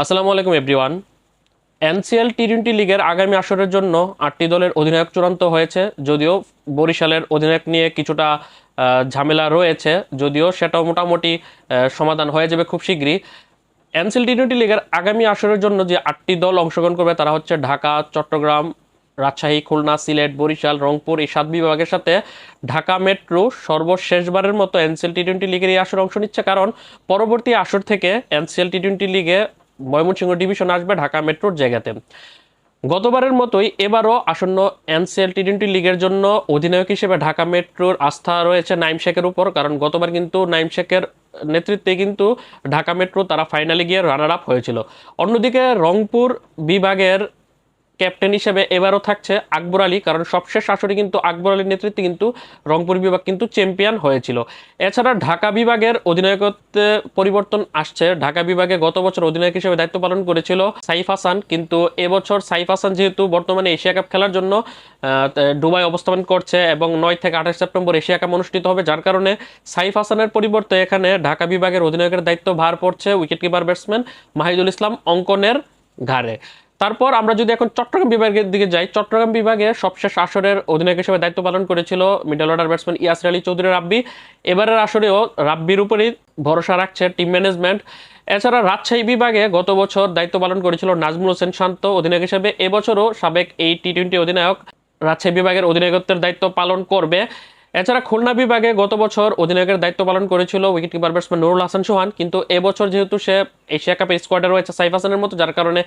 আসসালামু আলাইকুম, everyone. NCL T twenty লিগের আগামী আসরের জন্য আটটি দলের অধিনায়ক চূড়ান্ত হয়েছে, যদিও বরিশালের অধিনায়ক নিয়ে কিছুটা ঝামেলা রয়েছে, যদিও সেটাও মোটামুটি সমাধান হয়ে যাবে খুব শীঘ্রই। এনসিএল টি টোয়েন্টি লিগের আগামী আসরের জন্য যে আটটি দল অংশগ্রহণ করবে, তারা হচ্ছে ঢাকা, চট্টগ্রাম, রাজশাহী, খুলনা, সিলেট, বরিশাল, রংপুর এই সাত বিভাগের সাথে ঢাকা মেট্রো সর্বশেষবারের মতো এনসিএল টি টোয়েন্টি লিগের এই আসরে অংশ নিচ্ছে। কারণ পরবর্তী আসর থেকে এনসিএল টি টোয়েন্টি লিগে ময়মনসিংহ ডিভিশন আসবে ঢাকা মেট্রোর জায়গাতে। গতবারের মতোই এবারও আসন্ন এনসিএল টি টোয়েন্টি লিগের জন্য অধিনায়ক হিসেবে ঢাকা মেট্রোর আস্থা রয়েছে নাইম শেখের উপর, কারণ গতবার কিন্তু নাইম শেখের নেতৃত্বে কিন্তু ঢাকা মেট্রো তারা ফাইনালে গিয়ে রানার আপ হয়েছিল। অন্যদিকে রংপুর বিভাগের ক্যাপ্টেন হিসেবে এবারও থাকছে আকবর আলী, কারণ সবশেষ আসরে কিন্তু আকবর আলীর নেতৃত্বে কিন্তু রংপুর বিভাগ কিন্তু চ্যাম্পিয়ন হয়েছিল। এছাড়া ঢাকা বিভাগের অধিনায়কত্বে পরিবর্তন আসছে। ঢাকা বিভাগে গত বছর অধিনায়ক হিসেবে দায়িত্ব পালন করেছিল সাইফ হাসান, কিন্তু এবছর সাইফ হাসান যেহেতু বর্তমানে এশিয়া কাপ খেলার জন্য দুবাই অবস্থান করছে এবং নয় থেকে আঠাশ সেপ্টেম্বর এশিয়া কাপ অনুষ্ঠিত হবে, যার কারণে সাইফ হাসানের পরিবর্তে এখানে ঢাকা বিভাগের অধিনায়কের দায়িত্ব ভার পড়ছে wicket keeper batsman Mahidul Islam অঙ্কনের ঘাড়ে। তারপর আমরা যদি এখন চট্টগ্রাম বিভাগের দিকে যাই, চট্টগ্রাম বিভাগে সবশেষ আসরের অধিনায়ক হিসেবে দায়িত্ব পালন করেছিল middle order batsman Yasir Ali Chowdhury Rabbi. এবারের আসরেও রাব্বির উপরেই ভরসা রাখছে টিম ম্যানেজমেন্ট এছাড়া রাজশাহী বিভাগে গত বছর দায়িত্ব পালন করেছিল নাজমুল হোসেন শান্ত, অধিনায়ক হিসেবে এবছরও সাবেক এই টি টোয়েন্টি অধিনায়ক রাজশাহী বিভাগের অধিনায়কত্বের দায়িত্ব পালন করবে। এছাড়া খুলনা বিভাগে গত বছর অধিনায়কের দায়িত্ব পালন করেছিল wicket keeper batsman Nurul Hasan Sohan, কিন্তু এবছর যেহেতু সে এশিয়া কাপের স্কোয়াডে রয়েছে সাইফ হাসানের মতো, যার কারণে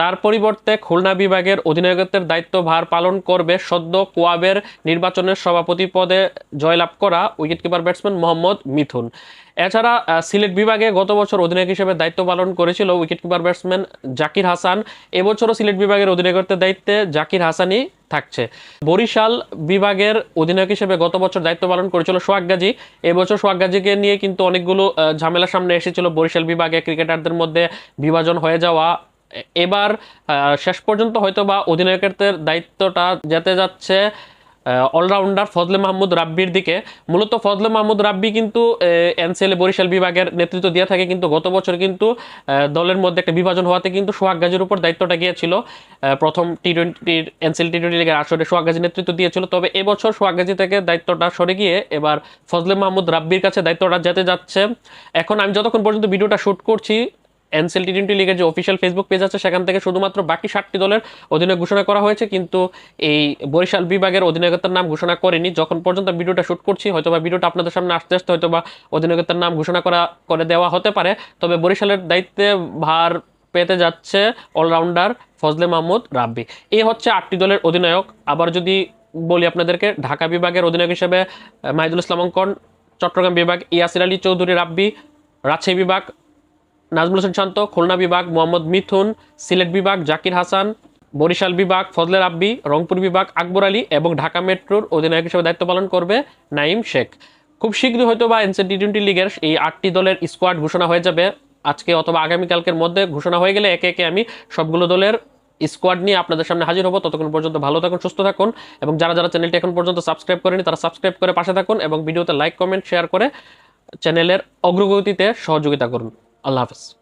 তার পরিবর্তে খুলনা বিভাগের অধিনায়কত্বের দায়িত্ব ভার পালন করবে সদ্য কোয়াবের নির্বাচনের সভাপতি পদে জয়লাভ করা wicket keeper batsman Mohammad Mithun. এছাড়া সিলেট বিভাগে গত বছর অধিনায়ক হিসেবে দায়িত্ব পালন করেছিল wicket keeper batsman Zakir Hasan. এবছরও সিলেট বিভাগের অধিনায়কত্বের দায়িত্বে জাকির হাসানই থাকছে। বরিশাল বিভাগের অধিনায়ক হিসেবে গত বছর দায়িত্ব পালন করেছিল সোহাগ গাজী। এবছর সোহাগ গাজীকে নিয়ে কিন্তু অনেকগুলো ঝামেলার সামনে এসেছিল বরিশাল বিভাগে। ক্রিকেটারদের মধ্যে বিভাজন হয়ে যাওয়া এবার শেষ পর্যন্ত হয়তো বা অধিনায়কের দায়িত্বটা যেতে যাচ্ছে অলরাউন্ডার ফজলে মাহমুদ রাব্বির দিকে। মূলত ফজলে মাহমুদ রাব্বি কিন্তু এনসিএল বরিশাল বিভাগের নেতৃত্ব দিয়ে থাকে, কিন্তু গত বছর কিন্তু দলের মধ্যে একটা বিভাজন হওয়াতে কিন্তু সোহাগ গাজীর উপর দায়িত্বটা গিয়েছিল। প্রথম টি টোয়েন্টির এনসিএল টি টোয়েন্টি লিগের আসরে সোহাগ গাজী নেতৃত্ব দিয়েছিল। তবে এবছর সোহাগ গাজী থেকে দায়িত্বটা সরে গিয়ে এবার ফজলে মাহমুদ রাব্বির কাছে দায়িত্বটা যেতে যাচ্ছে। এখন আমি যতক্ষণ পর্যন্ত ভিডিওটা শ্যুট করছি এনসিএল টি টোয়েন্টি লিগের যে অফিসিয়াল ফেসবুক পেজ আছে, সেখান থেকে শুধুমাত্র বাকি ষাটটি দলের অধিনায়ক ঘোষণা করা হয়েছে। কিন্তু এই বরিশাল বিভাগের অধিনায়কতার নাম ঘোষণা করেনি। যখন পর্যন্ত ভিডিওটা শুট করছি, হয়তোবা ভিডিওটা আপনাদের সামনে আসতে আসতে হয়তোবা অধিনায়কতার নাম ঘোষণা করা, করে দেওয়া হতে পারে। তবে বরিশালের দায়িত্বে ভার পেতে যাচ্ছে অলরাউন্ডার ফজলে মাহমুদ রাব্বি। এই হচ্ছে আটটি দলের অধিনায়ক। আবার যদি বলি আপনাদেরকে, ঢাকা বিভাগের অধিনায়ক হিসেবে, মাহিদুল ইসলাম অঙ্কন, চট্টগ্রাম বিভাগ, ইয়াসির আলী চৌধুরী রাব্বি, রাজশাহী বিভাগ নাজমুল হোসেন শান্ত, খুলনা বিভাগ, মোহাম্মদ মিথুন, সিলেট বিভাগ, জাকির হাসান, বরিশাল বিভাগ, ফজলে রাব্বি, রংপুর বিভাগ, আকবর আলী এবং ঢাকা মেট্রোর অধিনায়ক হিসেবে দায়িত্ব পালন করবে নাইম শেখ। খুব শীঘ্রই হয়তো বা এনসি টি টোয়েন্টি লিগের এই আটটি দলের স্কোয়াড ঘোষণা হয়ে যাবে। আজকে অথবা আগামীকালকের মধ্যে ঘোষণা হয়ে গেলে একে একে আমি সবগুলো দলের স্কোয়াড নিয়ে আপনাদের সামনে হাজির হব। ততক্ষণ পর্যন্ত ভালো থাকুন, সুস্থ থাকুন এবং যারা যারা চ্যানেলটি এখন পর্যন্ত সাবস্ক্রাইব করেনি তারা সাবস্ক্রাইব করে পাশে থাকুন এবং ভিডিওতে লাইক, কমেন্ট, শেয়ার করে চ্যানেলের অগ্রগতিতে সহযোগিতা করুন। Allah Hafiz.